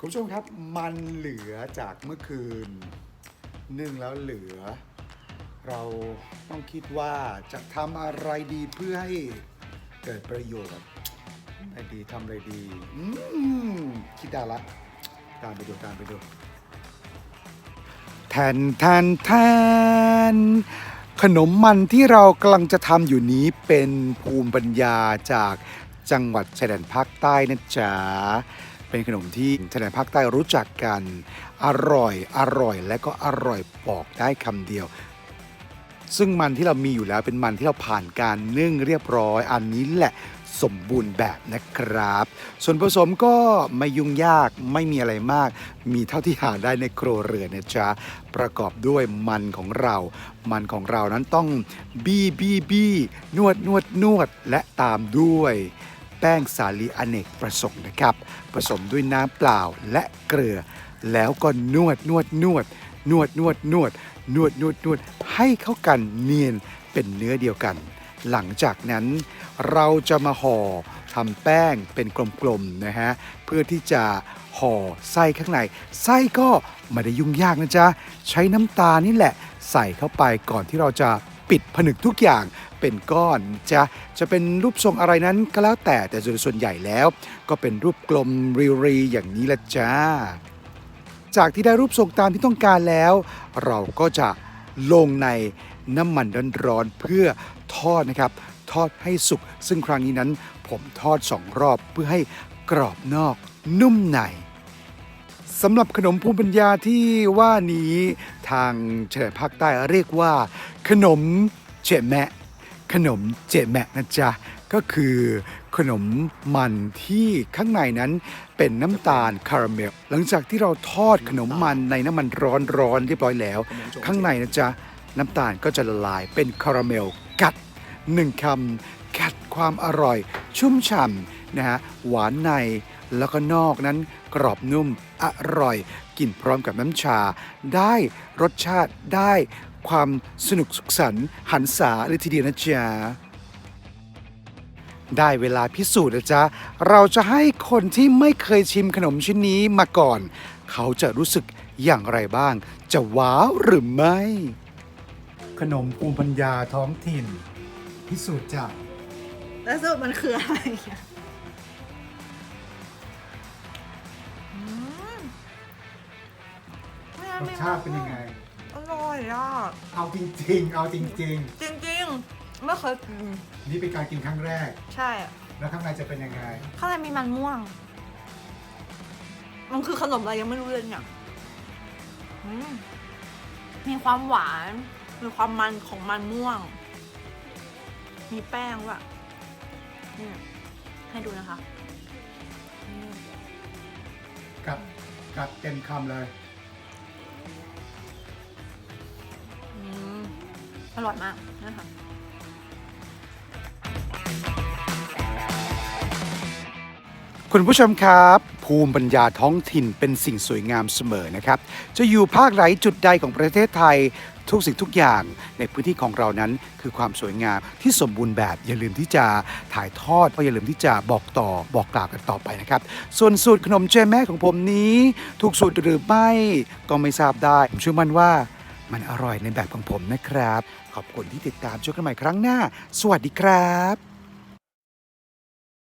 คุณผู้ชมครับมันเหลือจากเมื่อคืนนึ่งแล้วเหลือ เราต้องคิดว่าจะทำอะไรดีเพื่อให้เกิดประโยชน์อะไรดีทำอะไรดีอืมคิดได้ละตามไปดูตามไปดูแทนแทนแทนขนมมันที่เรากำลังจะทำอยู่นี้เป็นภูมิปัญญาจากจังหวัดชายแดนภาคใต้นะจ๊ะ เป็นขนมที่ชายแดนภาคใต้รู้จักกัน อร่อย อร่อย และก็อร่อยบอกได้คำเดียว ซึ่งมันที่เรามีอยู่แล้วเป็นมันที่เราผ่านการนึ่งเรียบร้อย อันนี้แหละสมบูรณ์แบบนะครับ ส่วนผสมก็ไม่ยุ่งยากไม่มีอะไรมาก มีเท่าที่หาได้ในครัวเรือนนะจ๊ะ ประกอบด้วยมันของเรา มันของเรานั้นต้องบี้บี้บี้นวดนวดนวดและตามด้วย แป้งสาลีอเนกประสงค์นะครับ ผสมด้วยน้ำเปล่าและเกลือ แล้วก็นวดนวดนวด นวดนวดนวด นวดนวดนวดให้เข้ากันเนียนเป็นเนื้อเดียวกัน หลังจากนั้นเราจะมาห่อทำแป้งเป็นกลมๆนะฮะเพื่อที่จะห่อไส้ข้างในไส้ก็ไม่ได้ยุ่งยากนะจ๊ะ ใช้น้ำตาลนี่แหละ ใส่เข้าไปก่อนที่เราจะปิดผนึกทุกอย่าง เป็นก้อน จะจะเป็นรูปทรงอะไรนั้นก็แล้วแต่แต่ส่วนใหญ่แล้ว ก็เป็นรูปกลมรีๆอย่างนี้ละจ้า จากที่ได้รูปทรงตามที่ต้องการแล้ว เราก็จะลงในน้ำมันร้อนๆเพื่อทอดนะครับ ทอดให้สุก ซึ่งครั้งนี้นั้น ผมทอดสองรอบเพื่อให้กรอบนอกนุ่มในสำหรับขนมภูมิปัญญาที่ว่านี้ทางเฉลยภาคใต้เรียกว่า ขนมเจแมะ ขนมเจแมะนะจ๊ะ ก็คือขนมมันที่ข้างในนั้นเป็นน้ำตาลคาราเมล หลังจากที่เราทอดขนมมันในน้ำมันร้อนๆเรียบร้อยแล้ว ข้างในนะจ๊ะ น้ำตาลก็จะละลายเป็นคาราเมล กัดหนึ่งคำกัดความอร่อย ชุ่มฉ่ำนะฮะหวานในแล้วก็นอกนั้นกรอบนุ่มอร่อย กินพร้อมกับน้ำชา ได้รสชาติได้ ความสนุกสุขสันต์หันษาเลยทีเดียวนะจ๊ะได้เวลาพิสูจน์แล้วจ๊ะ เราจะให้คนที่ไม่เคยชิมขนมชิ้นนี้มาก่อน เขาจะรู้สึกอย่างไรบ้าง จะว้าวหรือไม่ ขนมภูมิปัญญาท้องถิ่น พิสูจน์จ้ะแล้วสรุปมันคืออะไรอะอืมไม่รเอาสไม่ชาติเป็นยังไงอร่ อยอะเอาจริงๆ เอาจริง จริงๆไม่เคยกินๆ นี่เป็นการกินครั้งแรก ใช่อะแล้วข้างในจะเป็นยังไง ข้างในมีมันม่วง มันคือขนมอะไรยังไม่รู้เลยเนี่ยอืมมีความหวาน มีความมันของมันม่วง มีแป้งว่ะนี่ให้ดูนะคะนี่กัดกัดเต็มคำเลย อร่อยมากนะคะคุณผู้ชมครับ ภูมิปัญญาท้องถิ่นเป็นสิ่งสวยงามเสมอนะครับ จะอยู่ภาคไหนจุดใดของประเทศไทย ทุกสิ่งทุกอย่างในพื้นที่ของเรานั้นคือความสวยงามที่สมบูรณ์แบบ อย่าลืมที่จะถ่ายทอดเพราะอย่าลืมที่จะบอกต่อบอกกล่าวกันต่อไปนะครับ ส่วนสูตรขนมเจแม่ของผมนี้ ถูกสูตรหรือไม่ก็ไม่ทราบได้ผมเชื่อมั่นว่า มันอร่อยในแบบของผมนะครับ ขอบคุณที่ติดตามช่วยกันใหม่ครั้งหน้า สวัสดีครับ